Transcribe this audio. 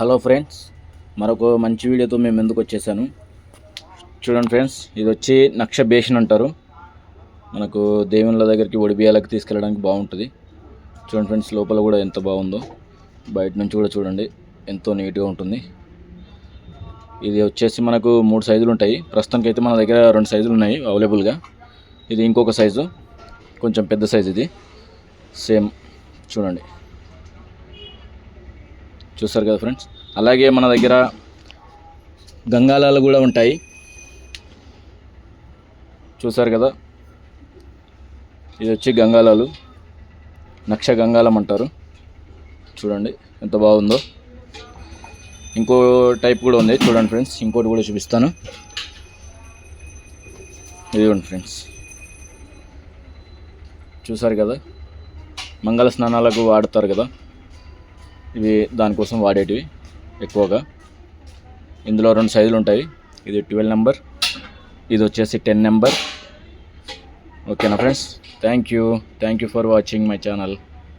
Hello friends మరొక మంచి వీడియోతో మేము ఎందుకు వచ్చేసాను. చూడండి ఫ్రెండ్స్ ఇది వచ్చి నక్ష బేషన్ అంటారు. మనకు దేవుళ్ళ దగ్గరికి ఒడిబియాలకు తీసుకెళ్ళడానికి బాగుంటుంది. చూడండి ఫ్రెండ్స్ లోపల కూడా ఎంత బాగుందో. బయట నుంచి కూడా చూడండి ఎంతో నీట్గా ఉంటుంది. ఇది వచ్చేసి మనకు మూడు సైజులు ఉంటాయి. ప్రస్తుతానికి అయితే మన దగ్గర రెండు సైజులు ఉన్నాయి అవైలబుల్గా. ఇది ఇంకొక సైజు కొంచెం పెద్ద సైజు ఇది. సేమ్ చూడండి. చూస్తారు కదా ఫ్రెండ్స్? అలాగే మన దగ్గర గంగాలాలు కూడా ఉంటాయి. చూసారు కదా? ఇది వచ్చి గంగాలాలు. నక్ష గంగాలం అంటారు. చూడండి ఎంత బాగుందో. ఇంకో టైప్ కూడా ఉంది. చూడండి ఫ్రెండ్స్ ఇంకోటి కూడా చూపిస్తాను. ఇదిగోండి ఫ్రెండ్స్. చూసారు కదా? మంగళ స్నానాలకు వాడతారు కదా? ఇవి దానికోసం వాడేటివి ఎక్కువగా. ఇందులో రెండు సైజులు ఉంటాయి. ఇది ట్వెల్వ్ నెంబర్ ఇది వచ్చేసి టెన్ నెంబర్. ఓకేనా friends? Thank you. Thank you for watching my channel.